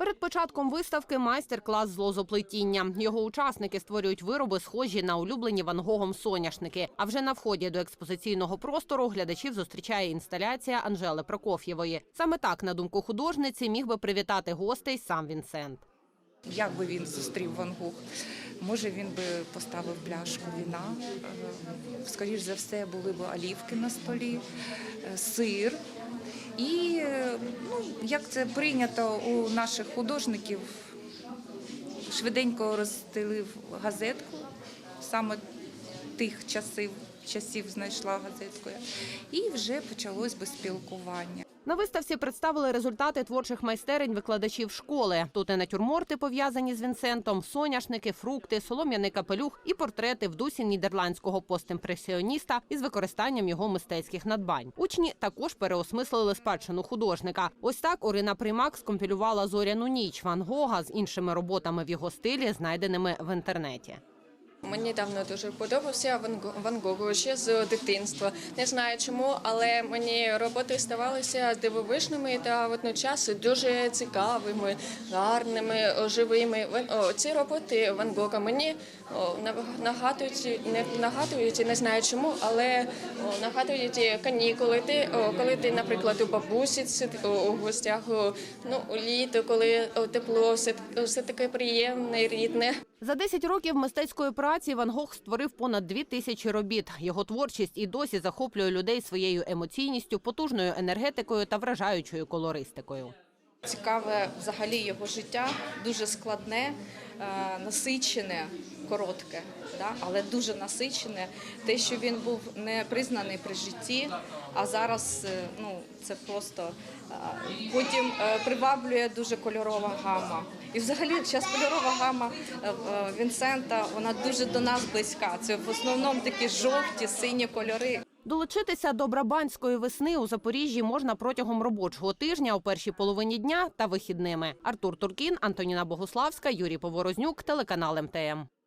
Перед початком виставки майстер-клас з лозоплетіння. Його учасники створюють вироби, схожі на улюблені Ван Гогом соняшники. А вже на вході до експозиційного простору глядачів зустрічає інсталяція Анжели Прокоф'євої. Саме так, на думку художниці, міг би привітати гостей сам Вінсент. Як би він зустрів Ван Гог? Може, він би поставив пляшку віна. Е, Скоріш за все, були б олівки на столі, е, сир. І, е, ну, як це прийнято у наших художників, швиденько розстелив газетку, саме тих часів, часів знайшла газетку, і вже почалось би спілкування. На виставці представили результати творчих майстерень викладачів школи. Тут і натюрморти пов'язані з Вінсентом, соняшники, фрукти, солом'яний капелюх і портрети в дусі нідерландського постімпресіоніста із використанням його мистецьких надбань. Учні також переосмислили спадщину художника. Ось так Орина Примак скомпілювала зоряну ніч Ван Гога з іншими роботами в його стилі, знайденими в інтернеті. Мені давно дуже подобався Ван Го- Гогу ще з дитинства. Не знаю чому, але мені роботи ставалися дивовижними та водночас дуже цікавими, гарними, живими. Ці роботи Ван Гога мені нагадують, не нагадують, не знаю чому, але нагадують канікули. Ти, коли ти, наприклад, у бабусі у гостях, ну, літо, коли тепло, все, все таке приємне, рідне. За 10 років мистецької праці Ван Гог створив понад дві тисячі робіт. Його творчість і досі захоплює людей своєю емоційністю, потужною енергетикою та вражаючою колористикою. Цікаве взагалі його життя, дуже складне, е, насичене, коротке, але дуже насичене. Те, що він був не признаний при житті, а зараз е, ну, це просто е, потім приваблює дуже кольорова гама. І взагалі зараз кольорова гама Вінсента, вона дуже до нас близька. Це в основному такі жовті, сині кольори. Долучитися до Брабанської весни у Запоріжжі можна протягом робочого тижня у першій половині дня та вихідними. Артур Туркін, Антоніна Богуславська, Юрій Поворознюк, телеканал МТМ.